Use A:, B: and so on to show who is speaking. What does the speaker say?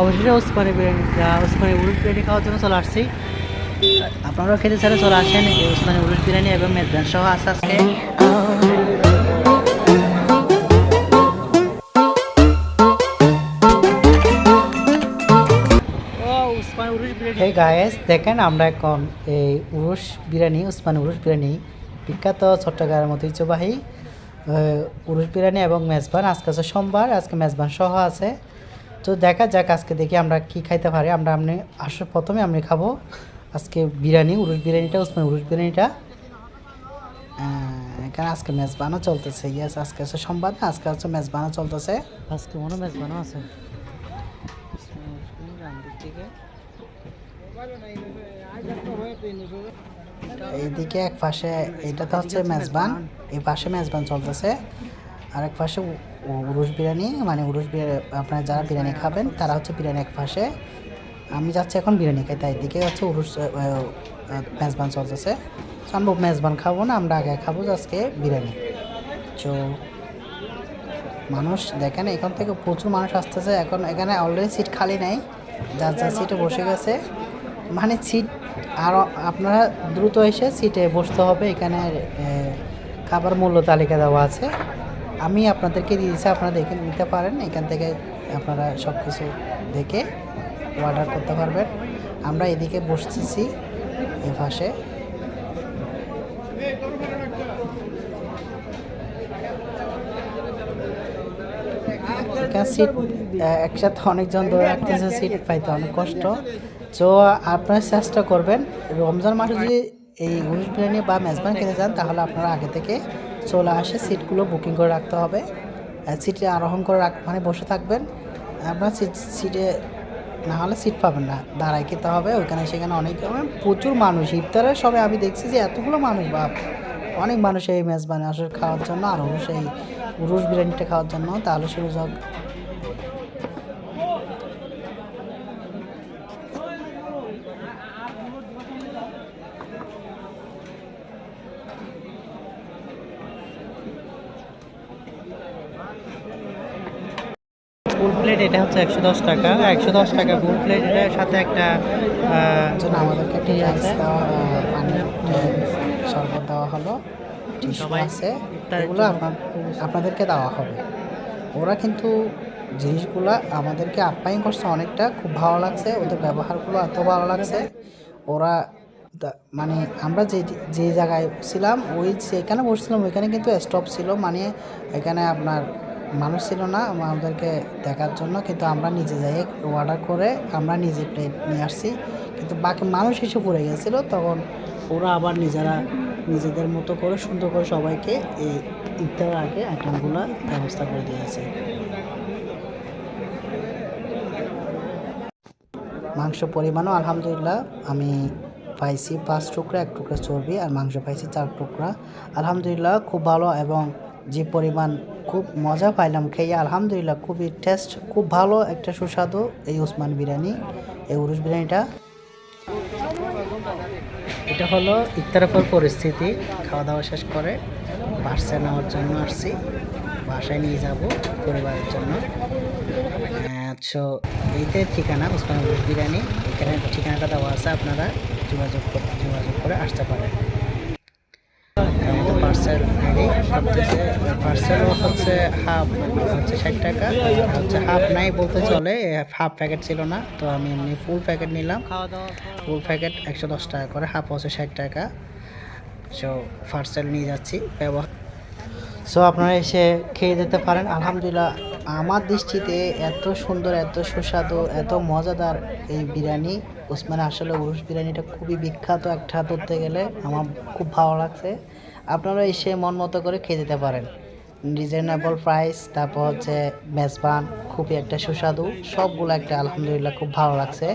A: অবশেষে ওসমানী বিরিয়ানি ওসমানী উরুষ বিরিয়ানি খাওয়ার জন্য চলে আসছি। আপনারাও খেতে চাইলে চলে আসেন এই ওসমানী উরুষ বিরিয়ানি এবং মেজবান সহ আছে আজকে। হে গায়েস দেখেন আমরা এখন এই উরুষ বিরিয়ানি উসমানী উরুষ বিরিয়ানি বিখ্যাত চট্টগ্রামের মতো আহ, উরুষ বিরিয়ানি এবং মেজবান। আজকে আছে সোমবার আজকে মেজবান সহ আছে। তো দেখা যাক আজকে দেখি আমরা কি খাইতে পারি। আমরা আপনি আসলে প্রথমে আমি খাব আজকে বিরিয়ানি উরুষ বিরিয়ানিটা উসমানী উরুষ বিরিয়ানিটা। এখানে আজকে মেজবানও চলতেছে ইয়েস আজকে আছে সোমবার না আজকে হচ্ছে মেজবানও চলতেছে। আজকে মনে মেজবানও আছে। এইদিকে এক পাশে এটা তো হচ্ছে মেজবান এই পাশে মেজবান চলতেছে। আর এক পাশে উ- উ- উরুষ বিরিয়ানি মানে উরুষ বিরিয়ানি, আপনারা যারা বিরিয়ানি খাবেন, তারা হচ্ছে বিরিয়ানি এক পাশে। আমি যাচ্ছি এখন বিরিয়ানি খাইতে এদিকে হচ্ছে উরুষ মেজবান চলতেছে আমরা মেজবান খাব না, আমরা আগে খাব আজকে বিরিয়ানি। তো মানুষ দেখেন, এখান থেকে প্রচুর মানুষ আসতেছে। এখন এখানে অলরেডি সিট খালি নাই, যার যার সিটে বসে গেছে। মানে সিট আরও আপনারা দ্রুত এসে সিটে বসতে হবে, এখানে খাবার মূল্য তালিকা দেওয়া আছে। আমি আপনাদেরকে দিয়ে দিচ্ছি আপনারা দেখে নিতে পারেন, এখান থেকে আপনারা সব কিছু দেখে অর্ডার করতে পারবেন। আমরা এদিকে বসতেছি, এ পাশে। সিট একসাথে অনেকজন ধরে রাখতেছে সিট পাইতে অনেক কষ্ট। তো আপনারা চেষ্টা করবেন, রমজান মাসে যদি এই উনিশ বিরিয়ানি বা মেজবান খেতে চান, তাহলে আপনারা আগে থেকে চলে আসে সিটগুলো বুকিং করে রাখতে হবে। সিটে আরোহণ করে রাখ মানে বসে থাকবেন। আপনার সিট সিটে না হলে সিট পাবেন না, দাঁড়ায় খেতে হবে। ওইখানে সেখানে অনেক মানে প্রচুর মানুষ। ইফতারের সবে আমি দেখছি যে এতগুলো মানুষ, বাপ। অনেক মানুষ এই মেজবানে আসলে খাওয়ার জন্য। আর সেই রুশ বিরিয়ানিটা খাওয়ার জন্য। তাহলে সুযোগ ফুল প্লেট এটা হচ্ছে একশো দশ টাকা। একশো দশ টাকা ফুল প্লেট এটার সাথে একটা জন্য আমাদেরকে একটা দেওয়া আহ, শরবত দেওয়া হলো আছে। এগুলো আপনাদেরকে দেওয়া হবে। ওরা কিন্তু জিনিসগুলো আমাদেরকে আপ্যায়ন করছে অনেকটা খুব ভালো লাগছে ওদের ব্যবহারগুলো এত ভালো লাগছে। ওরা মানে আমরা যে যে জায়গায় ছিলাম ওই যেখানে বসছিলাম ওইখানে কিন্তু স্টপ ছিল। মানে এখানে আপনার মানুষ ছিল না আমাদেরকে দেখার জন্য, কিন্তু আমরা নিজে যাই অর্ডার করে আমরা নিজে প্লেট নিয়ে আসছি। কিন্তু বাকি মানুষ এসে পড়ে গেছিল, তখন ওরা আবার নিজেরা নিজেদের মতো করে সুন্দর করে সবাইকে এই ইফতার আগে আইটেমগুলো ব্যবস্থা করে দিয়েছে। মাংস পরিমাণও আলহামদুলিল্লাহ আমি পাইছি পাঁচ টুকরা, এক টুকরা চর্বি, আর মাংস পাইছি চার টুকরা। আলহামদুলিল্লাহ খুব ভালো, এবং যে পরিমাণ খুব মজা পাইলাম, খেয়ে আলহামদুলিল্লাহ খুবই টেস্ট খুব ভালো একটা সুস্বাদু এই ওসমান বিরিয়ানি, এই উরুষ বিরিয়ানিটা। এটা হলো ইফতারের পর পরিস্থিতি খাওয়া দাওয়া শেষ করে বাসে নেওয়ার জন্য আসছি, বাসায় নিয়ে যাব পরিবারের জন্য। সো এইটাই ঠিকানা উসমান ঘোষ বিরিয়ানি, এখানে ঠিকানাটা দেওয়া আছে, আপনারা যোগাযোগ যোগাযোগ করে আসতে পারেন। পার্সেল রেডি করতেছে পার্সেল হচ্ছে হাফ, হচ্ছে ষাট টাকা। হচ্ছে হাফ নাই বলতে চলে হাফ প্যাকেট ছিল না, তো আমি এমনি ফুল প্যাকেট নিলাম। ফুল প্যাকেট একশো দশ টাকা করে, হাফ হচ্ছে ষাট টাকা। সো পার্সেল নিয়ে যাচ্ছি, ব্যবহার। সো আপনারা এসে খেয়ে যেতে পারেন। আলহামদুলিল্লাহ আমার দৃষ্টিতে এত সুন্দর, এত সুস্বাদু, এত মজাদার এই বিরিয়ানি। ওসমানে আসলে উরুষ বিরিয়ানিটা খুবই বিখ্যাত একটা ধরতে গেলে আমার খুব ভালো লাগছে। আপনারা এসে মন মতো করে খেয়ে দিতে পারেন। রিজনেবল প্রাইস, তারপর হচ্ছে মেজবান, খুবই একটা সুস্বাদু, সবগুলো একটা আলহামদুলিল্লাহ খুব ভালো লাগছে।